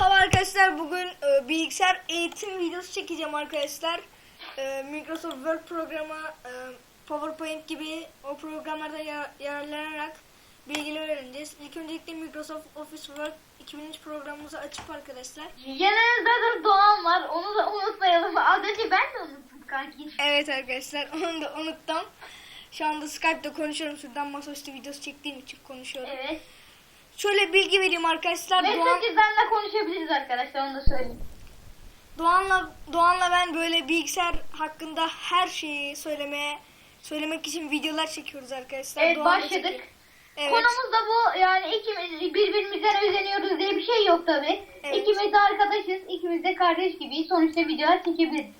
Merhaba arkadaşlar bugün e, bilgisayar eğitim videosu çekeceğim arkadaşlar. E, Microsoft Word programı, e, PowerPoint gibi o programlardan ya- yararlanarak bilgiler öğreneceğiz. İlk öncelikle Microsoft Office Word 2003 programımızı açıp arkadaşlar. Yanınızda da Doğan var. Onu da unutmayalım. Az önce ben de unuttum kanki. Evet arkadaşlar onu da unuttum. Şu anda Skype'da konuşuyorum. Şuradan masaüstü videosu çektiğim için konuşuyorum. Evet. Şöyle bilgi vereyim arkadaşlar. Doğan, Mesajlarla konuşabiliriz arkadaşlar. Onu da söyleyeyim. Doğan'la Doğan'la ben böyle bilgisayar hakkında her şeyi söylemeye söylemek için videolar çekiyoruz arkadaşlar. Evet Doğan'la başladık. çekiyor. Evet. Konumuz da bu. Yani ikimiz birbirimizden özeniyoruz diye bir şey yok tabi. Evet. İkimiz de arkadaşız. İkimiz de kardeş gibiyiz. Sonuçta videolar çekebiliriz.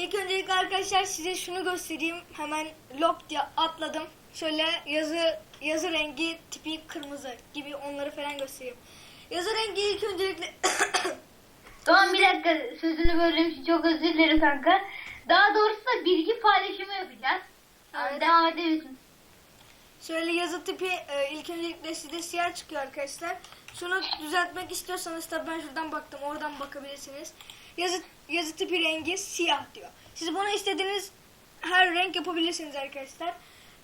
İlk öncelikle arkadaşlar size şunu göstereyim. Hemen lop diye atladım. Şöyle yazı yazı rengi tipi kırmızı gibi onları falan göstereyim. Yazı rengi ilk öncelikle Doğan bir dakika sözünü böldüğüm için çok özür dilerim kanka. Daha doğrusu da bilgi paylaşımı yapacağız. Evet. Devam edebilirsin. Şöyle yazı tipi e, ilk öncelikle size siyah çıkıyor arkadaşlar. Şunu düzeltmek istiyorsanız tabii ben şuradan baktım oradan bakabilirsiniz. Yazı yazı tipi rengi siyah diyor. Siz bunu istediğiniz her renk yapabilirsiniz arkadaşlar.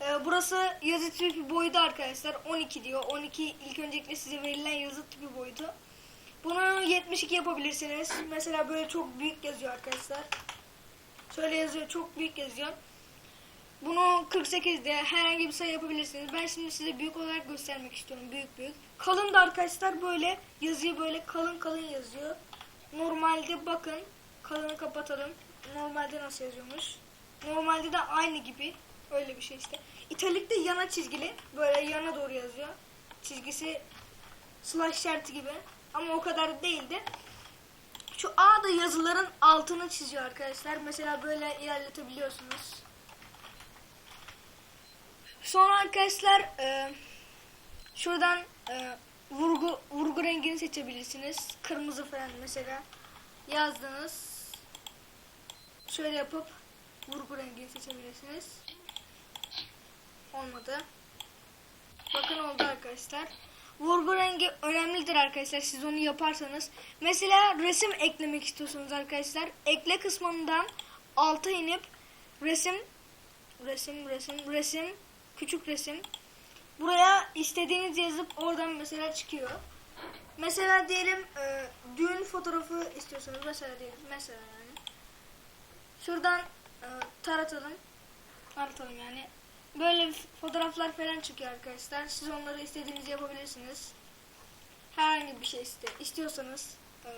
E, burası yazı tipi boyutu arkadaşlar 12 diyor. 12 ilk öncelikle size verilen yazı tipi boyutu. Bunu 72 yapabilirsiniz. Mesela böyle çok büyük yazıyor arkadaşlar. Şöyle yazıyor çok büyük yazıyor. Bunu 48'de herhangi bir sayı yapabilirsiniz. Ben şimdi size büyük olarak göstermek istiyorum. Büyük büyük. Kalın da arkadaşlar böyle yazıyı böyle kalın kalın yazıyor. Normalde bakın kalını kapatalım. Normalde nasıl yazıyormuş? Normalde de aynı gibi. Öyle bir şey işte. İtalik de yana çizgili. Böyle yana doğru yazıyor. Çizgisi slash işareti gibi. Ama o kadar değildi. Şu A da yazıların altını çiziyor arkadaşlar. Mesela böyle ilerletebiliyorsunuz. Sonra arkadaşlar e, şuradan e, vurgu vurgu rengini seçebilirsiniz. Kırmızı falan mesela yazdınız. Şöyle yapıp vurgu rengini seçebilirsiniz. Olmadı. Bakın oldu arkadaşlar. Vurgu rengi önemlidir arkadaşlar. Siz onu yaparsanız. Mesela resim eklemek istiyorsunuz arkadaşlar. Ekle kısmından alta inip resim resim resim resim küçük resim buraya istediğiniz yazıp oradan mesela çıkıyor. Mesela diyelim e, düğün fotoğrafı istiyorsanız mesela diyelim mesela. Şuradan e, taratalım. Taratalım yani. Böyle fotoğraflar falan çıkıyor arkadaşlar. Siz onları istediğinizi yapabilirsiniz. Herhangi bir şey iste, istiyorsanız e,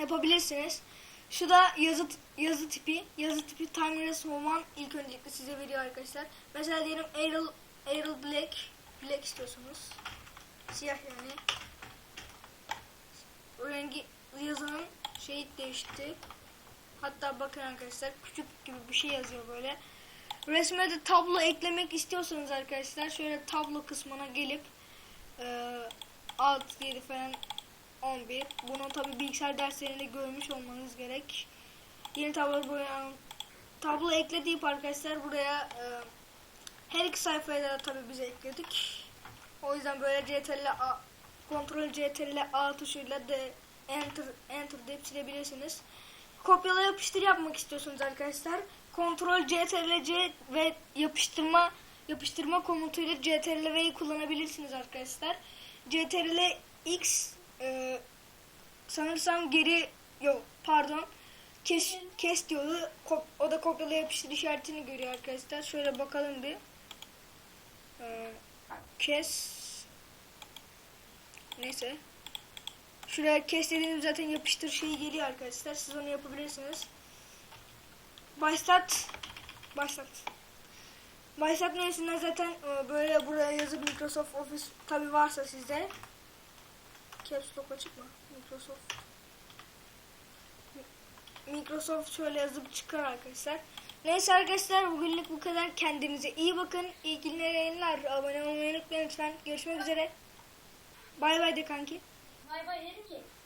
yapabilirsiniz. Şu da yazı yazı tipi. Yazı tipi Timeless Woman ilk öncelikle size veriyor arkadaşlar. Mesela diyelim Arial, Arial Black. Black istiyorsunuz. Siyah yani. Rengi yazının şeyi değişti. Hatta bakın arkadaşlar küçük gibi bir şey yazıyor böyle. Resme de tablo eklemek istiyorsanız arkadaşlar şöyle tablo kısmına gelip e, alt 7 falan 11. Bunu tabi bilgisayar derslerinde görmüş olmanız gerek. Yeni tablo boyayan tablo ekle arkadaşlar buraya e, her iki sayfaya da tabi biz ekledik. O yüzden böyle CTRL A, kontrol CTRL A tuşuyla de enter enter deyip silebilirsiniz. Kopyala yapıştır yapmak istiyorsunuz arkadaşlar. Kontrol CTRL C ve yapıştırma yapıştırma komutuyla CTRL V'yi kullanabilirsiniz arkadaşlar. CTRL X e, sanırsam geri yok pardon kes kes diyordu. Kop- o da kopyala yapıştır işaretini görüyor arkadaşlar. Şöyle bakalım bir. E, kes neyse. Şuraya kes zaten yapıştır şeyi geliyor arkadaşlar. Siz onu yapabilirsiniz. Başlat. Başlat. Başlat menüsünden zaten e, böyle buraya yazıp Microsoft Office tabi varsa sizde. Caps Lock açık mı? Microsoft. Microsoft şöyle yazıp çıkar arkadaşlar. Neyse arkadaşlar bugünlük bu kadar. Kendinize iyi bakın. İyi günler yayınlar. Abone olmayı unutmayın lütfen. Görüşmek üzere. Bay bay de kanki. Bay bay dedim ki.